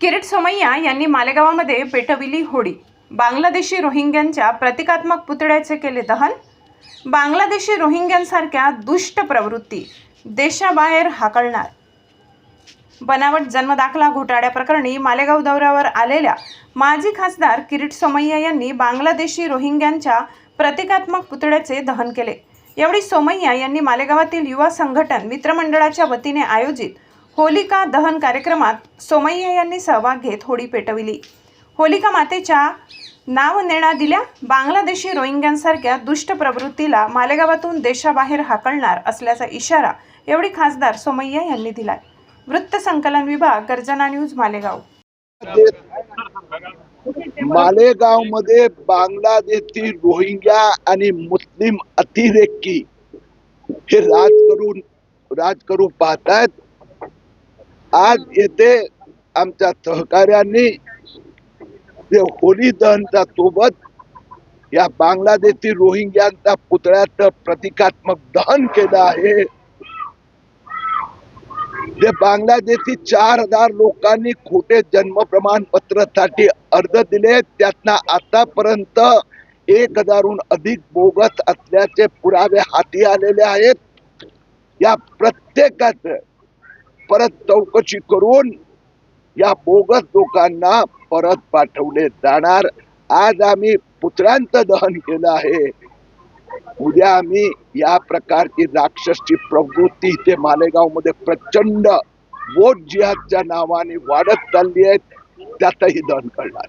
किरीट सोमय्या यांनी मालेगावामध्ये पेटविली होडी. बांगलादेशी रोहिंग्यांच्या प्रतिकात्मक पुतळ्याचे केले दहन बांगलादेशी रोहिंग्यांसारख्या दुष्ट प्रवृत्ती देशाबाहेर हाकलणार. बनावट जन्मदाखला घोटाळ्याप्रकरणी मालेगाव दौऱ्यावर आलेल्या माजी खासदार किरीट सोमय्या यांनी बांगलादेशी रोहिंग्यांच्या प्रतिकात्मक पुतळ्याचे दहन केले. यावेळी सोमय्या यांनी मालेगावातील युवा संघटन मित्रमंडळाच्या वतीने आयोजित होलिका दहन कार्यक्रमात सोमय्या यांनी सहभाग घेत होळी पेटविली. होलिका मातेच्या नाव नेणा दिल्या बांगलादेशी रोहिंग्यांसारख्या दुष्ट प्रवृत्तीला मालेगावातून देशाबाहेर हाकलणार असल्याचा इशारा एवढी खासदार सोमय्या यांनी दिलाय. वृत्त संकलन विभाग गर्जना न्यूज मालेगाव. मालेगावमध्ये बांगलादेशी रोहिंग्या आणि मुस्लिम अतिरेकी हे राज करून राज करू पाहतायत. आज येथे आमच्या सहकार्यांनी जे होली दहनच्या सोबत या बांगलादेशी रोहिंग्यांच्या पुतळ्याचं प्रतिकात्मक दहन केलं आहे जे बांगलादेशी चार हजार लोकांनी खोटे जन्म प्रमाणपत्रासाठी अर्ज दिले त्यातनं आतापर्यंत एक हजारहून अधिक बोगस असल्याचे पुरावे हाती आलेले आहेत. या प्रत्येकाचं परत चौकशी करून या बोगस लोकांना परत पाठवले जाणार. आज आम्ही पुत्रांचं दहन केलं आहे. उद्या आम्ही या प्रकारची राक्षसची प्रवृत्ती इथे मालेगावमध्ये प्रचंड वोट जिहादच्या नावाने वाढत चालली आहे. त्यातही दहन करणार.